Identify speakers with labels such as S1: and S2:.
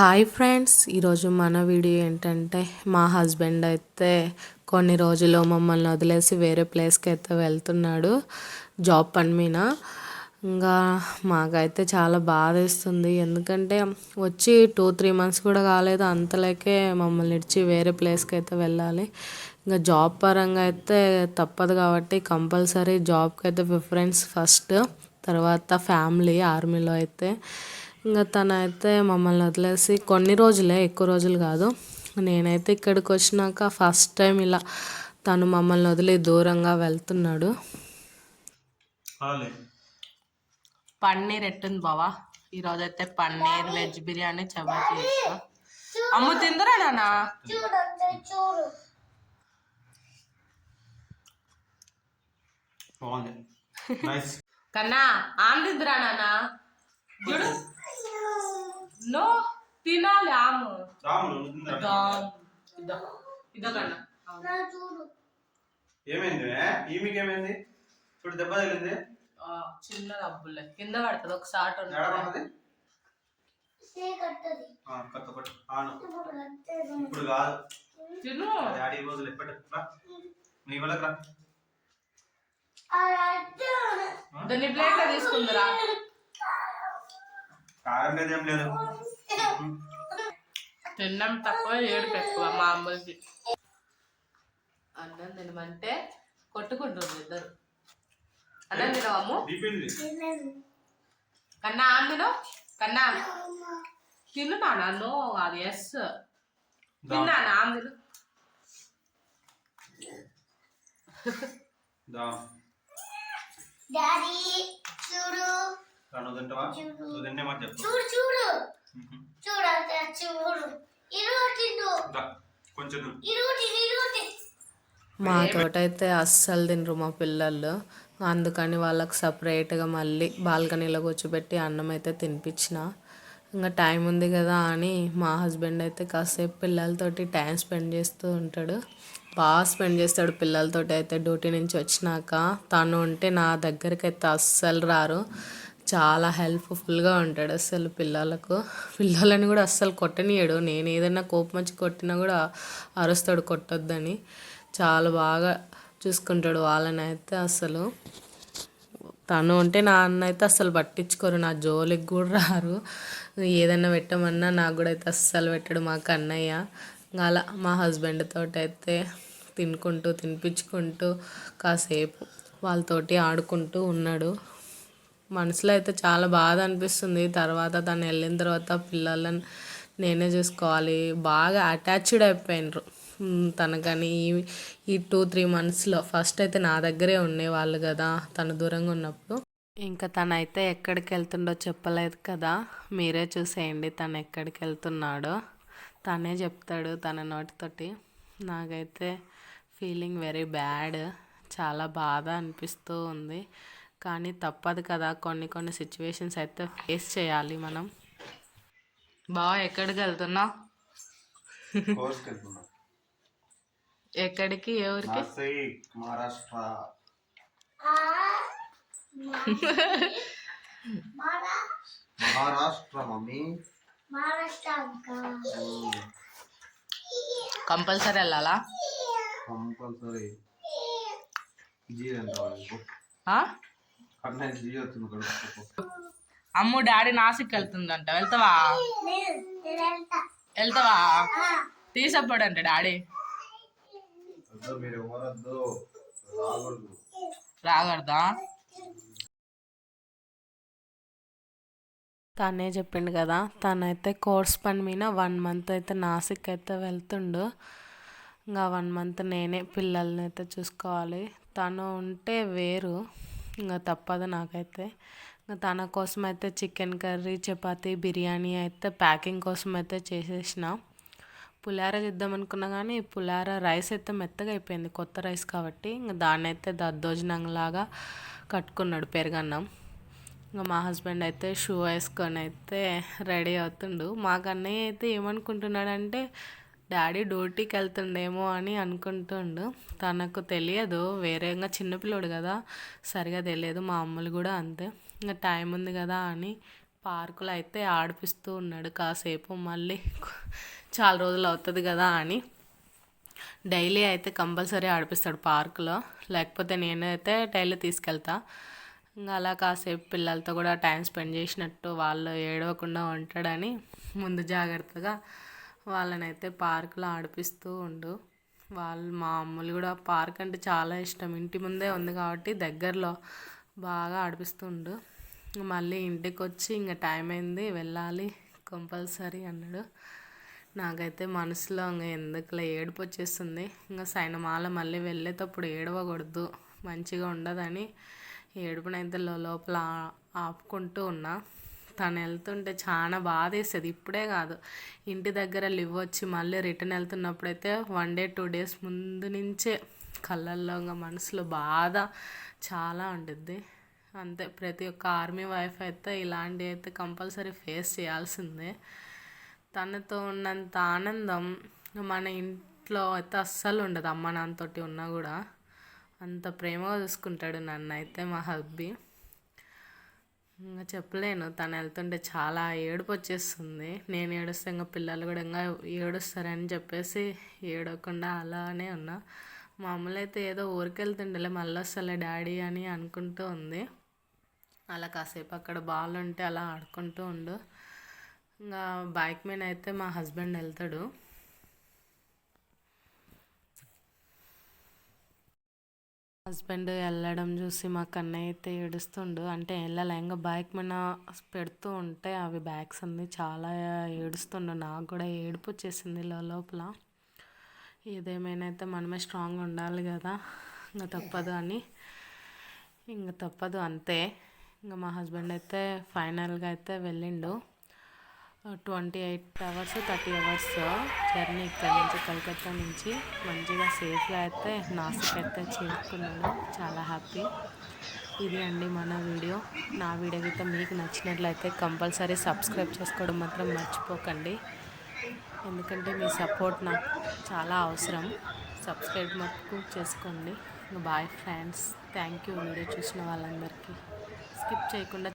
S1: Hi friends ఈరోజు మన video ఏంటంటే మా హస్బెండ్ అయితే కొన్ని రోజులు మమ్మల్ని వదిలేసి వేరే ప్లేస్కి అయితే వెళ్తున్నాడు జాబ్ పని మీద. ఇంకా మాకైతే చాలా బాధేస్తుంది ఎందుకంటే వచ్చి టూ త్రీ మంత్స్ కూడా కాలేదు. అంతలోకే మమ్మల్ని ఇచ్చి వేరే ప్లేస్కి అయితే వెళ్ళాలి. ఇంకా జాబ్ పరంగా అయితే తప్పదు కాబట్టి కంపల్సరీ జాబ్కి అయితే ప్రిఫరెన్స్ ఫస్ట్ తర్వాత ఫ్యామిలీ ఆర్మీలో అయితే ఇంకా తనైతే మమ్మల్ని వదిలేసి కొన్ని రోజులే ఎక్కువ రోజులు కాదు. నేనైతే ఇక్కడికి వచ్చినాక ఫస్ట్ టైం ఇలా తను మమ్మల్ని వదిలి దూరంగా వెళ్తున్నాడు. పన్నీర్ ఎట్టుంది బావా? ఈరోజు అయితే పన్నీర్ వెజ్ బిర్యానీ చపాతీ చేసిన. అమ్ము తిందరా
S2: నైస్
S1: కన్నా ఆమె తిందురా నాన్న? చూడు. నో తినాలి ఆము.
S2: రాములు ఉంటుందా?
S1: ఇదో ఇదో కన్నా.
S2: ఏమైంది ఈమెకి ఏమైంది చూడు దెబ్బ తగిలింది.
S1: ఆ, చిన్న డబ్బులే కింద పడుతుంది
S2: పట్టు. ఆను. ఇప్పుడు కాదు.
S1: తిను.
S2: డాడీ రోజులు ఎప్పటి? రా. నీ వాళ్ళకి రా
S1: దాన్ని ప్లేట్ తీసుకుందిరా.
S2: కారం లేదు.
S1: తిన్నాం తక్కువ ఏడుపు ఎక్కువ మా అమ్మకి. అన్నం తినమంటే కొట్టుకుంటుంది ఇద్దరు. అన్నం తినవమ్ము
S2: దీపింది
S1: కన్నా తిను? కన్నా తిను నాన్న నో అది ఎస్. తిన్నా ఆమె తిను.
S2: దా.
S3: డాడీ చూడు.
S2: నువ్వు తింటావా? నువ్వు తింటే మాట చెప్పు.
S3: చూడు చూడు. చూడు చూడు. ఇరుగు
S2: కొంచెం
S1: మా తోటైతే అస్సలు తినరు మా పిల్లలు. అందుకని వాళ్ళకి సపరేట్గా మళ్ళీ బాల్కనీలో కూర్చోబెట్టి అన్నం అయితే తినిపించిన. ఇంకా టైం ఉంది కదా అని మా హస్బెండ్ అయితే కాసేపు పిల్లలతోటి టైం స్పెండ్ చేస్తూ ఉంటాడు. బాగా స్పెండ్ చేస్తాడు పిల్లలతోటి అయితే డ్యూటీ నుంచి వచ్చినాక. తను ఉంటే నా దగ్గరికి అయితే అస్సలు రారు. చాలా హెల్ప్ఫుల్గా ఉంటాడు అసలు పిల్లలకు. పిల్లలని కూడా అస్సలు కొట్టనీయడు. నేను ఏదైనా కోపం వచ్చి కొట్టినా కూడా అరుస్తాడు కొట్టొద్దని. చాలా బాగా చూసుకుంటాడు వాళ్ళని అయితే అసలు తను ఉంటే నా అన్న అయితే అస్సలు పట్టించుకోరు. నా జోలికి కూడా రారు. ఏదైనా పెట్టమన్నా నాకు కూడా అయితే అస్సలు పెట్టడు మా అన్నయ్య అలా మా హస్బెండ్ తోటి అయితే తినుకుంటూ తినిపించుకుంటూ కాసేపు వాళ్ళతోటి ఆడుకుంటూ ఉన్నాడు. మనసులో అయితే చాలా బాధ అనిపిస్తుంది. తర్వాత తను వెళ్ళిన తర్వాత పిల్లలను నేనే చూసుకోవాలి. బాగా అటాచ్డ్ అయిపోయినరు. తనకని ఈ- ఈ టూ త్రీ మంత్స్లో ఫస్ట్ అయితే నా దగ్గరే ఉండేవాళ్ళు కదా తను దూరంగా ఉన్నప్పుడు. ఇంకా తనైతే ఎక్కడికి వెళ్తుండో చెప్పలేదు కదా. మీరే చూసేయండి తను ఎక్కడికి వెళ్తున్నాడో. తనే చెప్తాడు తన నోటితోటి నాకైతే ఫీలింగ్ వెరీ బ్యాడ్ చాలా బాధ అనిపిస్తూ ఉంది. కానీ తప్పదు కదా. కొన్ని కొన్ని సిచ్యువేషన్స్ అయితే ఫేస్ చేయాలి మనం. బావ ఎక్కడికి
S2: వెళ్తున్నా?
S1: ఎక్కడికి? ఎవరికి
S2: మహారాష్ట్ర. మహారాష్ట్ర మమ్మీ.
S1: కంపల్సరీ వెళ్ళాలా?
S2: కంపల్సరీ.
S1: అమ్ము డాడీ నాసిక్ వెళ్తుందంట. వెళ్తావా? వెళ్తావా?
S3: ఆ,
S1: తీసపోడంట డాడీ
S2: రాకూడదు.
S1: రాగడదా తనే చెప్పిండు కదా తనైతే కోర్స్ పని మీద వన్ మంత్ అయితే నాసిక్ అయితే వెళ్తుండు. ఇంకా వన్ మంత్ నేనే పిల్లల్ని అయితే చూసుకోవాలి. తను ఉంటే వేరు. ఇంకా తప్పదు నాకైతే. ఇంకా తన కోసం అయితే చికెన్ కర్రీ చపాతీ బిర్యానీ అయితే ప్యాకింగ్ కోసం అయితే చేసేసిన. పులార చేద్దాం అనుకున్నా కానీ పులార రైస్ అయితే మెత్తగా అయిపోయింది. కొత్త రైస్ కాబట్టి ఇంకా దాన్ని అయితే దద్దోజనంలాగా కట్టుకున్నాడు పెరుగన్నం. ఇంకా మా హస్బెండ్ అయితే షూ వేసుకొని అయితే రెడీ అవుతుండు. మాకు అన్నయ్య అయితే ఏమనుకుంటున్నాడంటే డాడీ డ్యూటీకి వెళ్తుండేమో అని అనుకుంటుండు. తనకు తెలియదు. వేరేగా చిన్నపిల్లోడు కదా. సరిగా తెలియదు. మా అమ్మలు కూడా అంతే. ఇంకా టైం ఉంది కదా అని పార్కులో అయితే ఆడిపిస్తూ ఉన్నాడు. కాసేపు మళ్ళీ చాలా రోజులు అవుతుంది కదా అని. డైలీ అయితే కంపల్సరీ ఆడిపిస్తాడు పార్కులో. లేకపోతే నేనైతే డైలీ తీసుకెళ్తా. ఇంకా అలా కాసేపు పిల్లలతో కూడా టైం స్పెండ్ చేసినట్టు వాళ్ళు ఏడవకుండా ఉంటాడని ముందు జాగ్రత్తగా వాళ్ళనైతే పార్కులో ఆడిపిస్తూ ఉండు. వాళ్ళు మా అమ్మలు కూడా పార్క్ అంటే చాలా ఇష్టం. ఇంటి ముందే ఉంది కాబట్టి దగ్గరలో బాగా ఆడిపిస్తుండు మళ్ళీ ఇంటికి వచ్చి ఇంకా టైం అయింది వెళ్ళాలి కంపల్సరీ అన్నాడు. నాకైతే మనసులో ఇంకా ఎందుకులే ఏడుపు వచ్చేస్తుంది. ఇంకా సైనమాల మళ్ళీ వెళ్ళేటప్పుడు ఏడవకూడదు మంచిగా ఉండదని ఏడుపునైతే లో- లోపల ఆపుకుంటూ ఉన్నా. తను వెళ్తుంటే చాలా బాధ వేస్తుంది ఇప్పుడే కాదు. ఇంటి దగ్గర లివ్ వచ్చి మళ్ళీ రిటర్న్ వెళ్తున్నప్పుడైతే వన్ డే టూ డేస్ ముందు నుంచే కళ్ళల్లో ఇంకా మనసులో బాధ చాలా ఉంటుంది అంతే. ప్రతి ఒక్క ఆర్మీ వైఫ్ అయితే ఇలాంటివి అయితే కంపల్సరీ ఫేస్ చేయాల్సిందే. తనతో ఉన్నంత ఆనందం మన ఇంట్లో అయితే అస్సలు ఉండదు. అమ్మ నాన్నతోటి ఉన్నా కూడా అంత ప్రేమగా చూసుకుంటాడు నన్ను అయితే మా హబ్బీ. ఇంకా చెప్పలేను. తను వెళ్తుంటే చాలా ఏడుపు వచ్చేస్తుంది. నేను ఏడుస్తే ఇంకా పిల్లలు కూడా ఇంకా ఏడుస్తారని చెప్పేసి ఏడవకుండా అలానే ఉన్నా. మామూలు అయితే ఏదో ఊరికెళ్తుండలే మళ్ళీ వస్తలే డాడీ అని అనుకుంటూ ఉంది. అలా కాసేపు అక్కడ బాల్ ఉంటే అలా ఆడుకుంటూ ఉండు. ఇంకా బైక్ మీద అయితే మా హస్బెండ్ వెళ్తాడు. హస్బెండ్ వెళ్ళడం చూసి మా కన్నయ్య అయితే ఏడుస్తుండు. అంటే వెళ్ళాలి? ఇంకా బైక్ మీద పెడుతూ ఉంటే అవి బ్యాగ్స్ అన్ని చాలా ఏడుస్తుండు. నాకు కూడా ఏడుపు వచ్చేసింది లోపల. ఏదేమైనా అయితే మనమే స్ట్రాంగ్ ఉండాలి కదా. ఇంకా తప్పదు అని. ఇంకా తప్పదు అంతే. ఇంకా మా హస్బెండ్ అయితే ఫైనల్గా అయితే వెళ్ళిండు. Twenty eight hours thirty hours journey ఇక్కడ నుంచి కలకత్తా నుంచి. మంచిగా సేఫ్గా అయితే నాసిక్ అయితే చేరుకున్నాను. చాలా హ్యాపీ. ఇది అండి మన వీడియో. నా వీడియో అయితే మీకు నచ్చినట్లయితే కంపల్సరీ సబ్స్క్రైబ్ చేసుకోవడం మాత్రం మర్చిపోకండి. ఎందుకంటే మీ సపోర్ట్ నాకు చాలా అవసరం. సబ్స్క్రైబ్ మటుకు చేసుకోండి. Bye friends. Thank you. Video చూసిన వాళ్ళందరికీ. స్కిప్ చేయకుండా